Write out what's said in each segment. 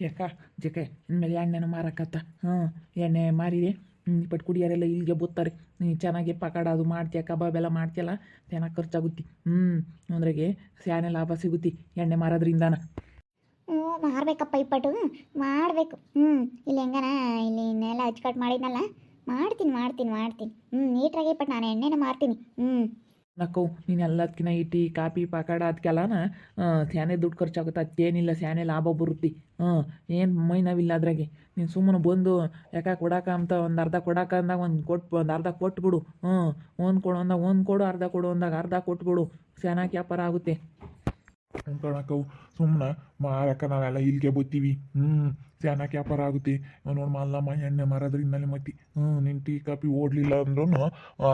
ಯಾಕ? ಜಕೆ ಇನ್ಮೇಲೆ ಎಣ್ಣೆನೂ ಮಾರಕತ್ತ. ಹ್ಞೂ, ಎಣ್ಣೆ ಮಾರಿದೆ. ಇಪ್ಪಟ್ಟು ಕುಡಿಯೋರೆಲ್ಲ ಇಲ್ಲಿಗೆ ಬತ್ತಾರೆ. ನೀ ಚೆನ್ನಾಗಿ ಪಕಾಡ ಅದು ಮಾಡ್ತೀಯ, ಕಬಾಬ್ ಎಲ್ಲ ಮಾಡ್ತೀಯಲ್ಲ ಚೆನ್ನಾಗಿ ಖರ್ಚಾಗುತ್ತೆ. ಹ್ಞೂ ಅಂದ್ರಾಗೆ ಸ್ಯಾನೆ ಲಾಭ ಸಿಗುತ್ತೆ ಎಣ್ಣೆ ಮಾರೋದ್ರಿಂದಾನ. ಹ್ಞೂ, ಮಾರಬೇಕಪ್ಪ ಇಪ್ಪಟ್ಟು ಮಾಡಬೇಕು. ಹ್ಞೂ, ಇಲ್ಲಿ ಹೆಂಗನ, ಇಲ್ಲಿ ಇನ್ನೆಲ್ಲ ಅಚ್ಚುಕಟ್ಟು ಮಾಡಿದ್ನಲ್ಲ. ಮಾಡ್ತೀನಿ ಮಾಡ್ತೀನಿ ಮಾಡ್ತೀನಿ. ಹ್ಞೂ ನೀಟಾಗಿ ಇಪ್ಪಟ್ಟು ನಾನು ಎಣ್ಣೆನ ಮಾರ್ತೀನಿ. ಹ್ಞೂ. ನಕ್ಕವು ನೀನು ಎಲ್ಲದಕ್ಕಿಂತ ಈ ಟೀ ಕಾಪಿ, ಪಕಾಡ ಅದಕ್ಕೆಲ್ಲನ ಸ್ಯಾನೆ ದುಡ್ಡು ಖರ್ಚಾಗುತ್ತೆ ಅದಕ್ಕೇನಿಲ್ಲ ಸ್ಯಾನೆ ಲಾಭ ಬರುತ್ತೆ. ಹಾಂ ಏನು ಮೈ ನಾವಿಲ್ಲ ಅದ್ರಾಗೆ. ನೀನು ಸುಮ್ಮನೆ ಬಂದು, ಯಾಕೆ ಕೊಡಾಕ ಅಂತ ಒಂದು ಅರ್ಧ ಕೊಡಾಕ ಅಂದಾಗ ಒಂದು ಕೊಟ್ಟು ಒಂದು ಅರ್ಧ ಕೊಟ್ಬಿಡು ಹ್ಞೂ ಒಂದು ಕೊಡು ಅಂದಾಗ, ಒಂದು ಕೊಡು, ಅರ್ಧ ಕೊಡು ಅಂದಾಗ, ಅರ್ಧ ಕೊಟ್ಬಿಡು ಸ್ಯಾನಾಕಿ ವ್ಯಾಪಾರ ಆಗುತ್ತೆ. ಅನ್ಕೊಳಕವು ಸುಮ್ಮನೆ ಮಾರಕ್ಕ ನಾವೆಲ್ಲ ಇಲ್ಲಿಗೆ ಬತ್ತೀವಿ. ಹ್ಞೂ ಸ್ಯಾನಕ್ಕೆ ವ್ಯಾಪಾರ ಆಗುತ್ತೆ. ನೋಡಿ ಮಲ್ಲಮ್ಮ ಎಣ್ಣೆ ಮಾರೋದ್ರಿಂದಲೇ ಮತ್ತೆ. ಹ್ಞೂ ನಿನ್ನ ಟೀ ಕಾಪಿ ಓಡಲಿಲ್ಲ ಅಂದ್ರೂ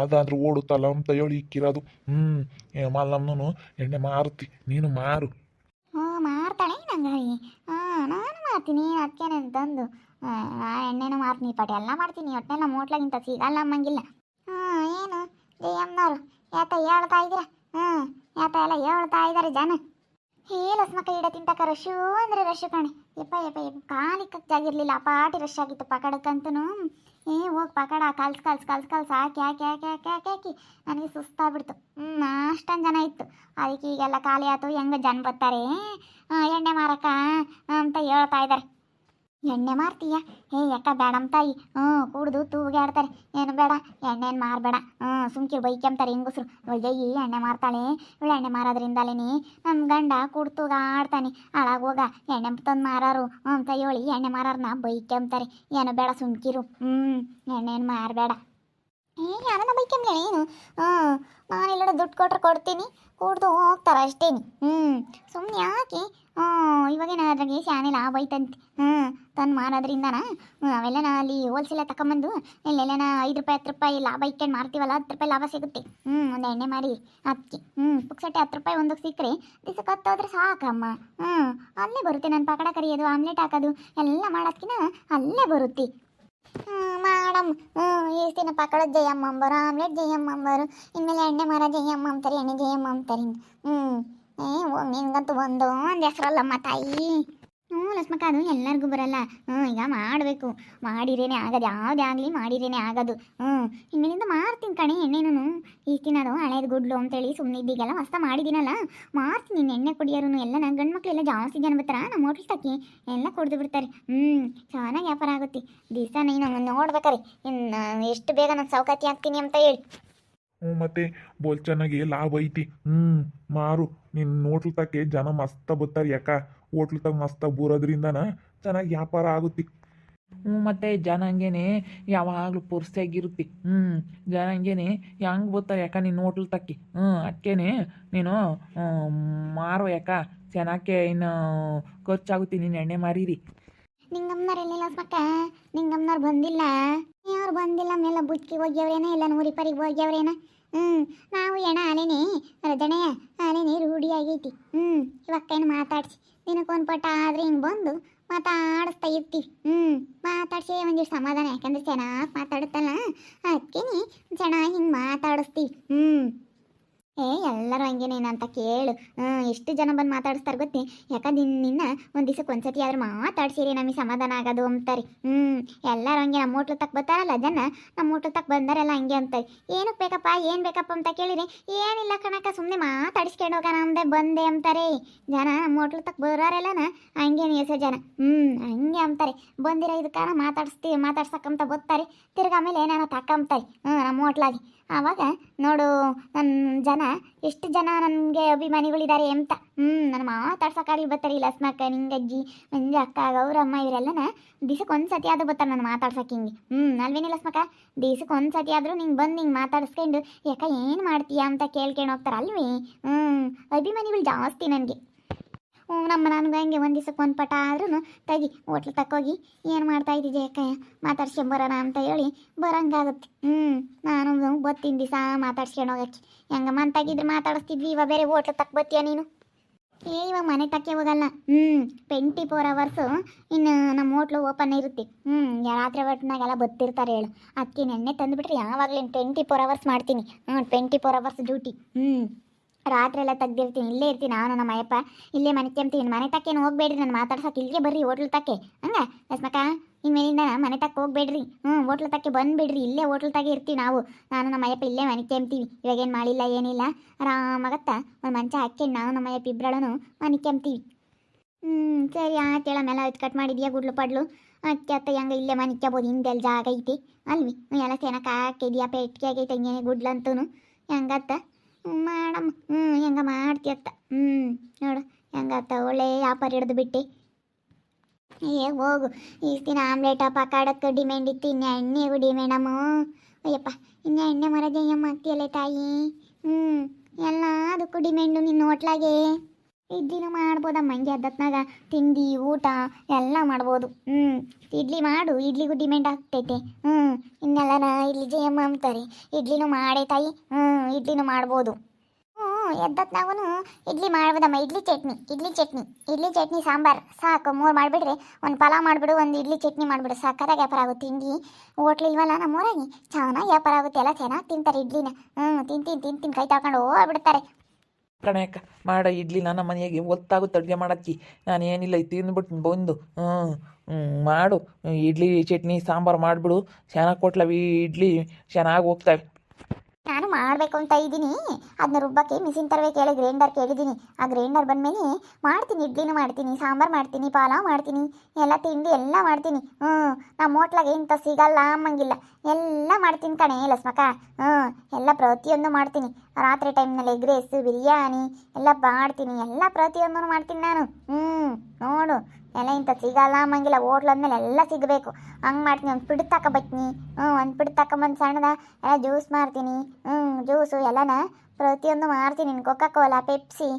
ಅದಾದ್ರೂ ಓಡುತ್ತಲ್ಲ ಅಂತ ಹೇಳಿ ಇಕ್ಕಿರೋದು. ಹ್ಞೂ ಮಲ್ಲಮ್ಮನೂ ಎಣ್ಣೆ ಮಾರುತ್ತಿ. ನೀನು ಮಾರು. ಹ್ಞೂ ಮಾರ್ತಾಳೆ ನಂಗಾಗಿ ಹಾಂ, ನಾನು ಮಾಡ್ತೀನಿ ನಾನು ತಂದು. ಎಣ್ಣೆನೂ ಮಾರ್ತೀನಿ ಪಟ್. ಎಲ್ಲ ಮಾಡ್ತೀನಿ ಒಟ್ಟೆಲ್ಲ ಮೋಟ್ಲಗಿಂತ ಸಿಗಲ್ಲ ಅಮ್ಮಂಗಿಲ್ಲ. ಹಾಂ ಏನು? ಜಯಮ್ಮನವ್ರು ಯಾತ ಹೇಳ್ತಾ ಇದ್ದೀರಾ? ಹ್ಞೂ ಯಾತ ಎಲ್ಲ ಹೇಳ್ತಾ ಇದ್ದಾರೆ ಜನ. ಹೇಳು ಹಸ್ಮಕ್ಕ ಇಡ ತಿಂತಕ ರಶು ಅಂದರೆ ರಶು ಕಣೆ. ಯಪ್ಪ ಯಪ್ಪ ಯಪ್ಪ ಕಾಲಿಕ್ಕಕ್ಕೆ ಜಾಗಿರ್ಲಿಲ್ಲ ಪಾಟಿ ರಶ್ ಆಗಿತ್ತು ಪಕಡಕ್ಕಂತೂ ಏ ಹೋಗಿ ಪಕಡ, ಕಲ್ಸ್ ಕಲ್ಸ್ ಕಲ್ಸ್ ಕಲ್ಸ್, ಹಾಕಿ ಹಾಕಿ ಹಾಕಿ ಹಾಕಿ ಹಾಕಿ ಹಾಕಿ. ನನಗೆ ಸುಸ್ತಾಗ್ಬಿಡ್ತು. ಹ್ಞೂ ಅಷ್ಟೊಂದು ಜನ ಇತ್ತು. ಅದಕ್ಕೆ ಈಗೆಲ್ಲ ಖಾಲಿ ಆಯ್ತು ಹೆಂಗೆ ಜನ ಬರ್ತಾರೆ. ಎಣ್ಣೆ ಮಾರಕ ಅಂತ ಹೇಳ್ತಾ ಇದ್ದಾರೆ ಎಣ್ಣೆ ಮಾರ್ತೀಯ? ಏ, ಯಾಕ ಬೇಡಮ್ ತಾಯಿ? ಹ್ಞೂ, ಕುಡ್ದು ತೂಗಾಡ್ತಾರೆ ಏನು ಬೇಡ, ಎಣ್ಣೆನು ಮಾರಬೇಡ. ಹ್ಞೂ ಸುಮ್ಕಿರು ಬೈಕೆಂಬ್ತಾರೆ ಹೆಂಗಸ್ರು. ಒಯ್ಯಿ ಎಣ್ಣೆ ಮಾರ್ತಾಳೆ? ಇವಳು ಎಣ್ಣೆ ಮಾರೋದ್ರಿಂದಲೇನಿ ನಮ್ಮ ಗಂಡ ಕುಡ್ದು ತೂಗಾಡ್ತಾನೆ ಹಾಳಾಗೋಗ ಎಣ್ಣೆ ತಂದು ಮಾರಾರು. ಹ್ಞೂ ಹೇಳಿ ಎಣ್ಣೆ ಮಾರಾರನ್ನ ಬೈಕೆಂಬ್ತಾರೆ ಏನು ಬೇಡ, ಸುಮ್ಕಿರು. ಹ್ಞೂ, ಎಣ್ಣೆನು ಮಾರಬೇಡ. ಏ ಯಾರನ್ನ ಬೈಕೆಂಬ್ಲೆ ಏನು? ಹಾಂ, ನಾನು ಎಲ್ಲರೂ ದುಡ್ಡು ಕೊಟ್ರೆ ಕೊಡ್ತೀನಿ, ಕುಡ್ದು ಹೋಗ್ತಾರೆ ಅಷ್ಟೇನಿ ಹ್ಞೂ ಸುಮ್ಮನೆ ಯಾಕೆ? ಹ್ಞೂ ಇವಾಗೇನ ಅದ್ರಾಗೆ ಶಾನೆ ಲಾಭ ಐತಂತೆ ಹ್ಞೂ ತಂದು ಮಾರೋದ್ರಿಂದನ? ಹ್ಞೂ ಅವೆಲ್ಲ ನಾ ಅಲ್ಲಿ ಹೋಲ್ಸೇಲ ತಗೊಂಬಂದು ಎಲ್ಲೆಲ್ಲನ ಐದು ರೂಪಾಯಿ, ಹತ್ತು ರೂಪಾಯಿ ಲಾಭ ಇಟ್ಕೊಂಡು ಮಾರ್ತೀವಲ್ಲ, ಹತ್ತು ರೂಪಾಯಿ ಲಾಭ ಸಿಗುತ್ತೆ. ಹ್ಞೂ ಒಂದು ಎಣ್ಣೆ ಮಾರಿ ಅದಕ್ಕೆ ಹ್ಞೂ ಪುಕ್ಸಟ್ಟೆ ಹತ್ತು ರೂಪಾಯಿ ಒಂದಕ್ಕೆ ಸಿಕ್ಕರೆ, ದಿವಸಕ್ಕೆ ಹತ್ತು ಹೋದ್ರೆ ಸಾಕಮ್ಮ. ಹ್ಞೂ ಅಲ್ಲೇ ಬರುತ್ತೆ ನನ್ನ ಪಕಡ ಕರಿಯೋದು, ಆಮ್ಲೆಟ್ ಹಾಕೋದು, ಎಲ್ಲ ಮಾಡೋದ್ಕಿನ ಅಲ್ಲೇ ಬರುತ್ತೆ. ಹ್ಞೂ ಮಾಡಮ್ಮ ಹ್ಞೂ ಎಷ್ಟು ದಿನ ಪಕಡ ಜಯಮ್ಮ ಅಂಬರು ಆಮ್ಲೆಟ್ ಜಯಮ್ಮ ಅಂಬರು ಇನ್ಮೇಲೆ ಎಣ್ಣೆ ಮಾರ ಜಯಮ್ಮ ಅಂತಾರೆ ಎಣ್ಣೆ ಜಯಮ್ಮ ಅಂತಾರೆ ಹ್ಞೂ ಏ ಹೋಗಿ ನಿನ್ಗಂತೂ ಒಂದು ಒಂದು ಹೆಸರಲ್ಲಮ್ಮ ತಾಯಿ ಹ್ಞೂ ಲಕ್ಷ್ಮಕ್ಕ, ಅದು ಎಲ್ಲರಿಗೂ ಬರಲ್ಲ. ಹ್ಞೂ, ಈಗ ಮಾಡಬೇಕು. ಮಾಡಿರೇನೆ ಆಗೋದು. ಯಾವುದೇ ಆಗಲಿ ಮಾಡಿರೇನೆ ಆಗದು. ಹ್ಞೂ, ಇನ್ಮೇಲಿಂದ ಮಾರ್ತೀನಿ ಕಣೆ ಎಣ್ಣೆನೂ ಈ ದಿನ ಅದು ಹಳೇದು ಗುಡ್ಲು ಅಂತೇಳಿ ಸುಮ್ಮನೆ ಇದ್ದೀಗೆಲ್ಲ ಹೊಸ ಮಾಡಿದ್ದೀನಲ್ಲ ಮಾರ್ತೀನಿ ನಿನ್ನ ಎಣ್ಣೆ ಕುಡಿಯೋರು ಎಲ್ಲ ನನ್ನ ಗಂಡು ಮಕ್ಕಳೆಲ್ಲ ಜಾಸ್ತಿ ಜನ ಬರ್ತಾರ? ನಮ್ಮ ಹೋಟ್ಲ್ ತಕ್ಕಿ. ಎಲ್ಲ ಕುಡಿದು ಬಿಡ್ತಾರೆ. ಹ್ಞೂ, ಚೆನ್ನಾಗಿ ವ್ಯಾಪಾರ ಆಗುತ್ತೆ. ದಿವಸ ನೀನು ನೋಡ್ಬೇಕಾರೆ. ಎಷ್ಟು ಬೇಗ ನಾನು ಸೌಕತಿ ಆಗ್ತೀನಿ ಅಂತ ಹೇಳಿ. ಹ್ಞೂ, ಮತ್ತೆ ಬೋಲ್ ಚೆನ್ನಾಗಿ ಲಾಭ ಐತಿ. ಹ್ಞೂ, ಮಾರು ನಿನ್ನ ಹೋಟ್ಲ್ ತಕ್ಕೆ ಜನ ಮಸ್ತ ಬರ್ತಾರೆ ಯಾಕ? ಹೋಟ್ಲ್ ತಗ ಮಸ್ತ ಬರೋದ್ರಿಂದನ ಚೆನ್ನಾಗಿ ವ್ಯಾಪಾರ ಆಗುತ್ತೆ. ಹ್ಞೂ, ಮತ್ತು ಜನ ಹಂಗೇನೆ ಯಾವಾಗಲೂ ಪುರ್ಸಿಯಾಗಿರುತ್ತೆ. ಹ್ಞೂ ಜನ ಹಂಗೇನೆ ಹೆಂಗೆ ಬರ್ತಾರೆ ಯಾಕ ನಿನ್ನ ಹೋಟ್ಲ್ ತಕ್ಕಿ? ಹ್ಞೂ ಅದಕ್ಕೇನೆ ನೀನು ಮಾರೋ ಯಾಕ? ಚೆನ್ನಾಗೆ ಇನ್ನು ಖರ್ಚಾಗುತ್ತೆ, ನೀನು ಎಣ್ಣೆ ಮಾರೀರಿ. ನಿಂಗಮ್ಮನವ್ರು ಎಲ್ಲಿಲ್ಲ ಸ್ಮಕ್ಕ ನಿಂಗಮ್ಮನವ್ರು ಬಂದಿಲ್ಲ? ಅವ್ರು ಬಂದಿಲ್ಲ, ಮೇಲೆ ಬುಚ್ಕಿ ಹೋಗ್ಯವ್ರೇನ, ಇಲ್ಲ ನೂರಿಪರಿಗೆ ಹೋಗ್ಯವ್ರೇನ? ಹ್ಞೂ ನಾವು ಎಣ ಅಲೇನೆ ರಜಣೆಯ ಅಲೇನೆ ರೂಢಿ ಆಗೈತಿ. ಹ್ಞೂ ಇವಕ್ಕೇನು ಮಾತಾಡ್ಸಿ? ದಿನಕ್ಕೊಂದು ಪಟ ಆದ್ರೆ ಹಿಂಗೆ ಬಂದು ಮಾತಾಡಿಸ್ತಾ ಇರ್ತೀವಿ ಹ್ಞೂ ಮಾತಾಡ್ಸಿ, ಒಂದಿಷ್ಟು ಸಮಾಧಾನ. ಯಾಕಂದ್ರೆ ಚೆನ್ನಾಗಿ ಮಾತಾಡುತ್ತಲ್ಲ? ಅದಕ್ಕೆ ಚೆನ್ನಾಗಿ ಹಿಂಗೆ ಮಾತಾಡಿಸ್ತೀವಿ ಹ್ಞೂ ಏ, ಎಲ್ಲರೂ ಹಂಗೇನೇನ ಅಂತ ಕೇಳು. ಹ್ಞೂ ಎಷ್ಟು ಜನ ಬಂದು ಮಾತಾಡಿಸ್ತಾರೆ ಗೊತ್ತಿ? ಯಾಕಂದ್ರೆ ನಿನ್ನ ಒಂದು ದಿವಸಕ್ಕೆ ಒಂದ್ಸತಿ ಆದ್ರೆ ಮಾತಾಡ್ಸಿರಿ, ನಮಗೆ ಸಮಾಧಾನ ಆಗೋದು ಅಂತಾರೆ. ಹ್ಞೂ ಎಲ್ಲರೂ ಹಂಗೆ ನಮ್ಮ ಹೋಟ್ಲು ತಕ್ಕ ಬರ್ತಾರಲ್ಲ ಜನ? ನಮ್ಮ ಹೋಟ್ಲು ತಕ್ಕ ಬಂದಾರಲ್ಲ ಹಂಗೆ ಅಂತಾರೆ ಏನಕ್ಕೆ ಬೇಕಪ್ಪ, ಏನು ಬೇಕಪ್ಪ ಅಂತ ಕೇಳಿರಿ. ಏನಿಲ್ಲ ಕಣಕ್ಕ ಸುಮ್ಮನೆ ಮಾತಾಡಿಸ್ಕೊಂಡು ಹೋಗೋಣ ಅಂದೆ, ಬಂದೆ ಅಂತಾರೆ. ಜನ ನಮ್ಮ ಹೋಟ್ಲು ತಕ್ಕ ಬರೋರೆಲ್ಲನ ಹಂಗೇನು ಎಸೆ ಜನ. ಹ್ಞೂ ಹಂಗೆ ಅಂತಾರೆ. ಬಂದಿರೋ ಇದಕ್ಕಾನ ಮಾತಾಡಿಸ್ತೀವಿ ಮಾತಾಡ್ಸಕ್ಕಂತ ಬರ್ತಾರೆ. ತಿರ್ಗಿ ಆಮೇಲೆ ಏನಾನ ತಕ್ಕಂತಾರೆ ಹ್ಞೂ ನಮ್ಮ ಹೋಟ್ಲಾಗಿ ಆವಾಗ ನೋಡು ನನ್ನ ಜನ ಎಷ್ಟು ಜನ ನನಗೆ ಅಭಿಮಾನಿಗಳಿದ್ದಾರೆ ಅಂತ. ಹ್ಞೂ ನಾನು ಮಾತಾಡ್ಸೋಕ್ಕಾಗಲಿ ಬರ್ತಾರೆ ಇಲ್ಲ ಲಸ್ಮಕ್ಕ ನಿಂಗಜ್ಜಿ ಮಂಜು ಅಕ್ಕ, ಗೌರಮ್ಮ ಇವರೆಲ್ಲನ ದಿಸಕ್ಕೆ ಒಂದು ಸತಿ ಆದರೂ ಬರ್ತಾರೆ ನಾನು ಮಾತಾಡ್ಸೋಕೆ ಹಿಂಗೆ. ಹ್ಞೂ ಅಲ್ವೇನೆ ಲಸ್ಮಕ್ಕ? ದಿಸಕ್ಕೆ ಒಂದು ಸತಿ ಆದರೂ ನಿಂಗೆ ಬಂದು ನಿಂಗೆ ಮಾತಾಡಿಸ್ಕೊಂಡು ಯಾಕ ಏನು ಮಾಡ್ತೀಯಾ? ಅಂತ ಕೇಳ್ಕೊಂಡು ಹೋಗ್ತಾರೆ ಅಲ್ವೇ? ಹ್ಞೂ ಅಭಿಮಾನಿಗಳು ಜಾಸ್ತಿ ನನಗೆ. ನಮ್ಮ ನನಗೆ ಹಂಗೆ ಒಂದು ದಿವಸಕ್ಕೆ ಒಂದು ಪಟ ಆದ್ರೂ ತೆಗಿ, ಹೋಟ್ಲ್ ತಕ್ಕೋಗಿ ಏನು ಮಾಡ್ತಾ ಇದ್ದಿದ್ದೆ ಮಾತಾಡ್ಸ್ಕೊಂಡು ಬರೋಣ ಅಂತ ಹೇಳಿ ಬರಂಗಾಗುತ್ತೆ. ಹ್ಞೂ, ನಾನು ಬತ್ತಿನ ದಿವಸ ಮಾತಾಡ್ಸ್ಕೊಂಡು ಹೋಗಕ್ಕೆ. ಹೆಂಗ ತೆಗಿದ್ರೆ ಮಾತಾಡಿಸ್ತಿದ್ವಿ ಇವಾಗ ಬೇರೆ ಹೋಟ್ಲ್ ತಕ್ಕ ಬತ್ತೀಯ ನೀನು? ಏ ಇವಾಗ ಮನೆ ತಕ್ಕೆ ಹೋಗಲ್ಲ. ಹ್ಞೂ ಟ್ವೆಂಟಿ ಫೋರ್ ಅವರ್ಸು ಇನ್ನು ನಮ್ಮ ಹೋಟ್ಲು ಓಪನ್ ಇರುತ್ತೆ. ಹ್ಞೂ, ರಾತ್ರಿ ಹೊಟ್ಟಿನಾಗೆಲ್ಲ ಬತ್ತಿರ್ತಾರೆ ಹೇಳು. ಅದಕ್ಕೆ ನೆನ್ನೆ ತಂದುಬಿಟ್ರೆ ಯಾವಾಗಲೂ ಟ್ವೆಂಟಿ ಫೋರ್ ಅವರ್ಸ್ ಮಾಡ್ತೀನಿ. ಹ್ಞೂ ಟ್ವೆಂಟಿ ಫೋರ್ ಅವರ್ಸ್ ಡ್ಯೂಟಿ ಹ್ಞೂ. ರಾತ್ರಿ ಎಲ್ಲ ತೆಗ್ದಿರ್ತೀನಿ. ಇಲ್ಲೇ ಇರ್ತೀನಿ ನಾನು ನಮ್ಮ ಅಯ್ಯಪ್ಪ. ಇಲ್ಲೇ ಮನೆ ಕೆಮ್ತೀನಿ. ಮನೆ ತಕ್ಕೇನು ಹೋಗ್ಬೇಡ್ರಿ ನಾನು ಮಾತಾಡ್ಸಕ್ಕೆ. ಇಲ್ಲಿಗೆ ಬರ್ರಿ ಹೋಟ್ಲ್ ತಕ್ಕೆ. ಹಂಗ? ಲಸ್ಮಕ್ಕ ಇನ್ಮೇಲಿಂದ ಮನೆ ತಕ್ಕ ಹೋಗ್ಬೇಡ್ರಿ. ಹ್ಞೂ, ಹೋಟ್ಲ್ ತಕ್ಕೆ ಬಂದುಬಿಡ್ರಿ. ಇಲ್ಲೇ ಹೋಟ್ಲ್ ತಗೆ ಇರ್ತೀವಿ ನಾವು. ನಾನು ನಮ್ಮ ಅಯ್ಯಪ್ಪ ಇಲ್ಲೇ ಮನೆ ಕೆಮ್ತೀವಿ ಇವಾಗೇನು ಮಾಡಿಲ್ಲ, ಏನಿಲ್ಲ. ಆರಾಮಾಗತ್ತ? ಒಂದು ಮಂಚ ಹಾಕ್ಕೊಂಡು ನಾವು ನಮ್ಮ ಅಯ್ಯಪ್ಪ ಇಬ್ಬರಳನು ಮನೆ ಕೆಂಬ್ತೀವಿ ಹ್ಞೂ, ಸರಿ ಆತೇಳ ಮೇಲೆ ಅದು ಕಟ್ ಮಾಡಿದ್ಯಾ ಗುಡ್ಲು ಪಡ್ಲು? ಅತ್ತೆ, ಅತ್ತ, ಹೆಂಗೆ ಇಲ್ಲೇ ಮನೆ ಕೆಬೋದು ಹಿಂದೆಲ್ಲ ಜಾಗ ಐತಿ. ಅಲ್ವಿ? ಎಲ್ಲ ಚೆನ್ನಾಗಿ ಹಾಕಿದ್ಯಾ? ಪೆಟ್ಟಿಗೆ ಆಗೈತೆ, ಹಂಗೇನೆ ಗುಡ್ಲಂತೂ ಹೆಂಗತ್ತ? ಮಾಡಮ್ಮ ಹ್ಞೂ ಹೆಂಗ ಮಾಡ್ತೀಯತ್ತ ಹ್ಞೂ ನೋಡು ಹೆಂಗತ್ತ ಒಳ್ಳೆ ವ್ಯಾಪಾರ ಹಿಡಿದು ಬಿಟ್ಟು. ಏ, ಹೋಗು, ಇಷ್ಟು ದಿನ ಆಮ್ಲೆಟ ಪಕಾಡಕ್ಕೆ ಡಿಮ್ಯಾಂಡ್ ಇತ್ತು, ಇನ್ನು ಎಣ್ಣೆಗೂ ಡಿಮ್ಯಾಂಡಮ್ಮ ಅಯ್ಯಪ್ಪ, ಇನ್ನು ಎಣ್ಣೆ ಮರದಯ್ಯಮ್ಮ ಆಗ್ತೀಯಲ್ಲ ತಾಯಿ? ಹ್ಞೂ ಎಲ್ಲದಕ್ಕೂ ಡಿಮ್ಯಾಂಡು ನಿನ್ನ ಹೋಟ್ಲಾಗೆ. ಇಡ್ಲಿನೂ ಮಾಡ್ಬೋದಮ್ಮ ಹಂಗೆ ಅದತ್ನಾಗ ತಿಂಡಿ, ಊಟ ಎಲ್ಲ ಮಾಡ್ಬೋದು. ಹ್ಞೂ ಇಡ್ಲಿ ಮಾಡು. ಇಡ್ಲಿಗೂ ಡಿಮ್ಯಾಂಡ್ ಆಗ್ತೈತೆ. ಹ್ಞೂ ಇನ್ನೆಲ್ಲ ಇಡ್ಲಿ ಜಯಮ್ಮ ಅಂತಾರೆ ಇಡ್ಲಿನೂ ಮಾಡೇ ತಾಯಿ. ಹ್ಞೂ ಇಡ್ಲಿನೂ ಮಾಡ್ಬೋದು. ಹ್ಞೂ ಎದ್ದತ್ನಾಗೂ ಇಡ್ಲಿ ಮಾಡ್ಬೋದಮ್ಮ. ಇಡ್ಲಿ ಚಟ್ನಿ ಇಡ್ಲಿ ಚಟ್ನಿ ಇಡ್ಲಿ ಚಟ್ನಿ ಸಾಂಬಾರು. ಸಾಕು, ಮೂರು ಮಾಡಿಬಿಡ್ರಿ. ಒಂದು ಪಲಾವ್ ಮಾಡಿಬಿಡು, ಒಂದು ಇಡ್ಲಿ ಚಟ್ನಿ ಮಾಡಿಬಿಡು. ಸಾಕಾದಾಗ ವ್ಯಾಪಾರ ಆಗುತ್ತೆ ತಿಂಡಿ. ಹೋಟ್ಲ್ ಇಲ್ವಲ್ಲ ನಮ್ಮೂರಾಗಿ? ಚೆನ್ನಾಗಿ ವ್ಯಾಪಾರ ಆಗುತ್ತೆ. ಎಲ್ಲ ಚೆನ್ನಾಗಿ ತಿಂತಾರೆ ಇಡ್ಲಿನ. ಹ್ಞೂ ತಿಂತೀನಿ ತಿಂತೀನಿ. ಕೈ ತಗೊಂಡು ಹೋಗ್ಬಿಡ್ತಾರೆ. ಕಣೆ ಅಕ್ಕ ಮಾಡ, ಇಡ್ಲಿ ನನ್ನ ಮನೆಯಾಗೆ ಒತ್ತಾಗುತ್ತೆ ಅಡುಗೆ ಮಾಡಕ್ಕಿ. ನಾನು ಏನಿಲ್ಲ ತಿಂದ್ಬಿಟ್ಟು ಬಂದು. ಹ್ಞೂ ಮಾಡು. ಇಡ್ಲಿ, ಚಟ್ನಿ, ಸಾಂಬಾರು ಮಾಡಿಬಿಡು. ಚೆನ್ನಾಗಿ ಕೊಟ್ಲವಿ, ಇಡ್ಲಿ ಚೆನ್ನಾಗಿ ಹೋಗ್ತವೆ. ನಾನು ಮಾಡಬೇಕು ಅಂತ ಇದ್ದೀನಿ. ಅದನ್ನ ರುಬ್ಬಕ್ಕೆ ಮಿಷಿನ್ ತರಬೇಕು ಹೇಳಿ ಗ್ರೈಂಡರ್ ಕೇಳಿದ್ದೀನಿ. ಆ ಗ್ರೈಂಡರ್ ಬಂದಮೇಲೆ ಮಾಡ್ತೀನಿ, ಇಡ್ಲಿನೂ ಮಾಡ್ತೀನಿ, ಸಾಂಬಾರು ಮಾಡ್ತೀನಿ, ಪಲಾವ್ ಮಾಡ್ತೀನಿ, ಎಲ್ಲ ತಿಂಡಿ ಎಲ್ಲ ಮಾಡ್ತೀನಿ. ಹ್ಞೂ ನಮ್ಮ ಹೋಟ್ಲಾಗೆ ಇಂಥ ಸಿಗಲ್ಲ, ಅಮ್ಮಂಗಿಲ್ಲ. ಎಲ್ಲ ಮಾಡ್ತೀನಿ ಕಣೆ ಲಸ್ಮಕ ಹ್ಞೂ ಎಲ್ಲ ಪ್ರತಿಯೊಂದು ಮಾಡ್ತೀನಿ. ರಾತ್ರಿ ಟೈಮ್ನಲ್ಲಿ ಎಗ್ ರೈಸ್ ಬಿರಿಯಾನಿ ಎಲ್ಲ ಮಾಡ್ತೀನಿ. ಎಲ್ಲ ಪ್ರತಿಯೊಂದನ್ನು ಮಾಡ್ತೀನಿ ನಾನು. ಹ್ಞೂ ನೋಡು. ಎಲ್ಲ ಇಂಥ ಸಿಗಲ್ಲ ಅಮ್ಮಂಗಿಲ್ಲ ಹೋಟ್ಲ್ ಅಂದಮೇಲೆ ಎಲ್ಲ ಸಿಗಬೇಕು. ಹಂಗೆ ಮಾಡ್ತೀನಿ. ಒಂದು ಪಿಡ್ ತಗೊಬತ್ತೀನಿ ಹ್ಞೂ ಒಂದು ಪಿಡ್ ತಗೊಂಬಂದು ಸಣ್ಣದ. ಎಲ್ಲ ಜ್ಯೂಸ್ ಮಾಡ್ತೀನಿ ಹ್ಞೂ ಜ್ಯೂಸು ಎಲ್ಲನ ಪ್ರತಿಯೊಂದು ಮಾರ್ತೀನಿ. ಕೊಕ್ಕ ಕೋಲಾ ಪೆಪ್ಸಿ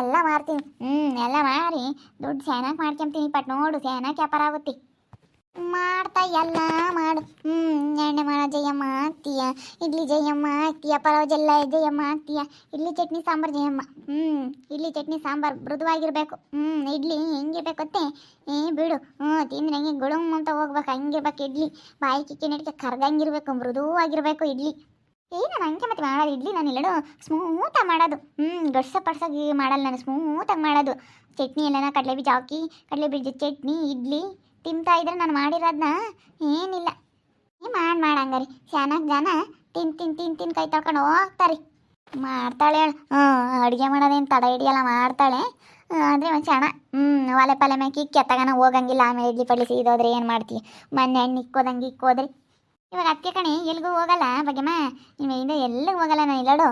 ಎಲ್ಲ ಮಾರ್ತೀನಿ. ಹ್ಞೂ ಎಲ್ಲ ಮಾರಿ. ದುಡ್ಡು ಚೆನ್ನಾಗಿ ಮಾಡ್ಕೊಂತೀನಿ. ಪಟ್ ನೋಡು, ಚೆನ್ನಾಗಿ ವ್ಯಾಪಾರ ಆಗುತ್ತೆ. ಮಾಡ್ತಾ ಎಲ್ಲ ಮಾಡು. ಹ್ಞೂ ಎಣ್ಣೆ ಮಾಡ ಜಯಮ್ಮ ಆಗ್ತೀಯ ಇಡ್ಲಿ ಜಯಮ್ಮ ಆಗ್ತೀಯ ಪಲಾವ್ ಜಲ್ಲ ಜಯಮ್ಮ ಆಗ್ತೀಯ ಇಡ್ಲಿ ಚಟ್ನಿ ಸಾಂಬಾರು ಜಯಮ್ಮ ಹ್ಞೂ ಇಡ್ಲಿ ಚಟ್ನಿ ಸಾಂಬಾರು ಮೃದುವಾಗಿರ್ಬೇಕು. ಹ್ಞೂ ಇಡ್ಲಿ ಹೆಂಗಿರ್ಬೇಕು ಗೊತ್ತೇ ಏ, ಬಿಡು. ಹ್ಞೂ ತಿಂದ್ರೆ ಹಂಗೆ ಗುಳುಮ್ ಅಂತ ಹೋಗ್ಬೇಕು ಹಂಗಿರ್ಬೇಕು ಇಡ್ಲಿ. ಬಾಯಿ ಕಿಕ್ಕಿ ನಡಿಕೆ ಕರ್ಗಂಗಿರ್ಬೇಕು ಮೃದುವಾಗಿರ್ಬೇಕು ಇಡ್ಲಿ. ಏ, ನಾನು ಹಂಗೆ ಮತ್ತೆ ಮಾಡೋದು. ಇಡ್ಲಿ ನಾನು ಇಲ್ಲಡು ಸ್ಮೂತಾಗಿ ಮಾಡೋದು. ಹ್ಞೂ ಗಡ್ಸ ಪಡ್ಸಾಗಿ ಮಾಡಲ್ಲ ನಾನು ಸ್ಮೂತಾಗಿ ಮಾಡೋದು. ಚಟ್ನಿ ಎಲ್ಲನ ಕಡಲೆ ಬೀಜ ಹಾಕಿ ಕಡಲೆ ಬೀಜ ಚಟ್ನಿ, ಇಡ್ಲಿ. ತಿಂತಾ ಇದ್ರೆ ನಾನು ಮಾಡಿರೋದನ್ನ ಏನಿಲ್ಲ. ಮಾಡಿ ಮಾಡಿ ಹಂಗಾರಿ. ಚೆನ್ನಾಗಿ ಜನ ತಿನ್ ತಿನ್ ತಿನ್ ತಿನ್ ಕೈ ತಳ್ಕೊಂಡು ಹೋಗ್ತಾರೆ. ಮಾಡ್ತಾಳೆ ಹೇಳು ಹ್ಞೂ ಅಡುಗೆ ಮಾಡೋದೇನು ತಡ ಹಿಡಿಯಲ್ಲ, ಮಾಡ್ತಾಳೆ. ಅಂದರೆ ಒಂದು ಚೆನ್ನ ಹ್ಞೂ ಒಲೆ ಪಲೆ ಮ್ಯಾಕಿ ಕೆತ್ತಗನ ಹೋಗಂಗಿಲ್ಲ, ಆಮೇಲೆ ಇಡ್ಲಿ ಪಡ್ಲಿ ಸೀದೋದ್ರೆ ಏನು ಮಾಡ್ತೀವಿ ಮೊನ್ನೆ ಹಣ್ಣು ಇಕ್ಕೋದಂಗೆ ಇಕ್ಕೋದ್ರಿ ಇವಾಗ ಅತ್ತೆ ಕಣೆ ಎಲ್ಗೂ ಹೋಗಲ್ಲ ಬಗ್ಗೆಮ್ಮ ಇಲ್ಲಿಂದ ಎಲ್ಲೂ ಹೋಗಲ್ಲ ನಾನು ಇಲ್ಲಡು.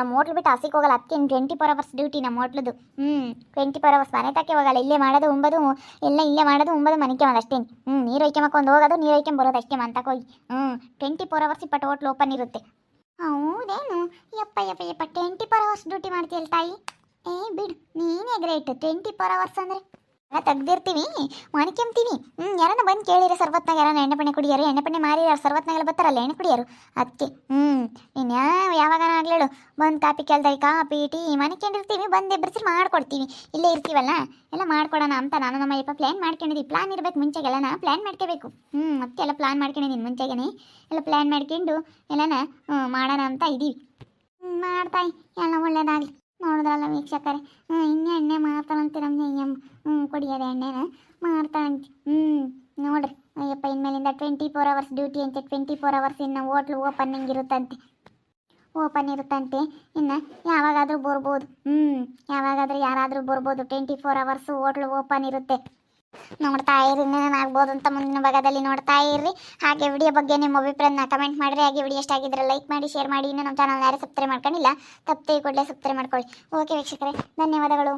ನಮ್ಮ ಹೋಟ್ಲು ಬಿಟ್ಟು ಹಸಿಗೆ ಹೋಗಲ್ಲ. ಅತ್ತೆ ಟ್ವೆಂಟಿ ಫೋರ್ ಅವರ್ಸ್ ಡ್ಯೂಟಿ ನಮ್ಮ ಹೋಟ್ಲದು. ಹ್ಞೂ ಟ್ವೆಂಟಿ ಫೋರ್ ಅವರ್ಸ್ ಮನೆ ತಕ್ಕೆ ಹೋಗಲ್ಲ. ಇಲ್ಲೇ ಮಾಡೋದು, ಉಂಬದು, ಎಲ್ಲ ಇಲ್ಲೇ ಮಾಡೋದು, ಉಂಬದು ಮನೆಗೆ ಒಂದು ಅಷ್ಟೇ. ಹ್ಞೂ ನೀರು ಒಂದು ಹೋಗೋದು, ನೀರು ಒಯ್ಕೊಂಡ್ ಬರೋದು ಅಷ್ಟೇ ಮಂತಕ್ಕೆ ಹೋಗಿ. ಹ್ಞೂ ಟ್ವೆಂಟಿ ಫೋರ್ ಅವರ್ಸ್ ಇಪ್ಪತ್ತು ಹೋಟ್ಲು ಓಪನ್ ಇರುತ್ತೆ. ಹೌದೇನು? ಯಪ್ಪ ಯಪ್ಪ ಯಪ್ಪ ಟ್ವೆಂಟಿ ಫೋರ್ ಅವರ್ಸ್ ಡ್ಯೂಟಿ ಮಾಡ್ತೀಯಲ್ಲ ತಾಯಿ? ಏ, ಬಿಡು, ನೀನೇ ಗ್ರೇಟ್ ಟ್ವೆಂಟಿ ಫೋರ್ ಅವರ್ಸ್ ಅಂದರೆ? ತೆಗ್ದಿರ್ತೀವಿ ಮಾಣಿಕ್ಯಂತೀವಿ ಹ್ಞೂ ಯಾರನ್ನ ಬಂದು ಕೇಳಿರ ಸರ್ವತ್ನಾಗ ಯಾರನ್ನ ಎಣ್ಣೆ ಪಣ್ಣೆ ಕುಡಿಯಾರು, ಎಣ್ಣೆ ಪಣ್ಣೆ ಮಾರಿದಾರ ಸರ್ವತ್ನಾಗೆಲ್ಲ ಬರ್ತಾರಲ್ಲ, ಎಣ್ಣೆ ಕುಡಿಯಾರು. ಅದಕ್ಕೆ ಹ್ಞೂ ಇನ್ಯಾವ ಯಾವಾಗ ಆಗ್ಲೇಳು? ಬಂದು ಕಾಪಿ ಕೇಳ್ದಾಗ ಕಾಪಿ, ಟೀ ಮನಿಕೊಂಡಿರ್ತೀವಿ ಬಂದು ಎಬ್ಬರಿಸಿ ಮಾಡ್ಕೊಡ್ತೀವಿ. ಇಲ್ಲೇ ಇರ್ತೀವಲ್ಲ? ಎಲ್ಲ ಮಾಡ್ಕೊಡೋಣ ಅಂತ ನಾನು ನಮ್ಮ ಇಪ್ಪ ಪ್ಲ್ಯಾನ್ ಮಾಡ್ಕೊಂಡಿದ್ದೀವಿ ಪ್ಲಾನ್ ಇರ್ಬೇಕು ಮುಂಚೆಗೆಲ್ಲನ ಪ್ಲ್ಯಾನ್ ಮಾಡ್ಕೋಬೇಕು. ಹ್ಞೂ ಮತ್ತೆ ಎಲ್ಲ ಪ್ಲ್ಯಾನ್ ಮಾಡ್ಕೊಂಡಿದ್ದೀನಿ ಮುಂಚೆಗೆ ಎಲ್ಲ ಪ್ಲ್ಯಾನ್ ಮಾಡ್ಕೊಂಡು ಎಲ್ಲನ ಮಾಡೋಣ ಅಂತ ಇದ್ದೀವಿ ಮಾಡ್ತಾಯಿ, ಎಲ್ಲ ಒಳ್ಳೇದಾಗಲಿ. ನೋಡಿದ್ರಲ್ಲ ವೀಕ್ಷಕರೇ. ಇನ್ನೇ ಎಣ್ಣೆ ಮಾಡ್ತಾಳಂತೆ ನಮ್ಮ ಅಯ್ಯಮ್ಮ ಹ್ಞೂ ಕುಡಿಯೋದು ಎಣ್ಣೆನ ಮಾಡ್ತಾಳಂತೆ ಹ್ಞೂ ನೋಡ್ರಿ. ಅಯ್ಯಪ್ಪ, ಇನ್ಮೇಲಿಂದ ಟ್ವೆಂಟಿ ಫೋರ್ ಅವರ್ಸ್ ಡ್ಯೂಟಿ ಅಂತೆ. ಟ್ವೆಂಟಿ ಫೋರ್ ಅವರ್ಸ್ ಇನ್ನು ಹೋಟ್ಲು ಓಪನಿಂಗ್ ಇರುತ್ತಂತೆ. ಓಪನ್ ಇರುತ್ತಂತೆ. ಇನ್ನು ಯಾವಾಗಾದರೂ ಬರ್ಬೋದು. ಹ್ಞೂ ಯಾವಾಗಾದರೂ ಯಾರಾದರೂ ಬರ್ಬೋದು. Twenty four hours hotel open ಇರುತ್ತೆ. ನೋಡ್ತಾ ಇರಿ ಆಗ್ಬೋದು ಅಂತ ಮುಂದಿನ ಭಾಗದಲ್ಲಿ ನೋಡ್ತಾ ಇರ್ರಿ ಹಾಗೆ ವಿಡಿಯೋ ಬಗ್ಗೆ ನಿಮ್ಮ ಅಭಿಪ್ರಾಯನ ಕಮೆಂಟ್ ಮಾಡಿರಿ. ಹಾಗೆ ವಿಡಿಯೋ ಇಷ್ಟ ಆಗಿದ್ರೆ ಲೈಕ್ ಮಾಡಿ ಶೇರ್ ಮಾಡಿ. ಇನ್ನೂ ನಮ್ಮ ಚಾನಲ್ ಯಾರು ಸಬ್ಸ್ಕ್ರೈಬ್ ಮಾಡ್ಕೊಂಡಿಲ್ಲ ತಪ್ಪೇ ಕೂಡಲೇ ಸಬ್ಸ್ಕ್ರೈಬ್ ಮಾಡ್ಕೊಳ್ಳಿ. ಓಕೆ ವೀಕ್ಷಕರೇ, ಧನ್ಯವಾದಗಳು.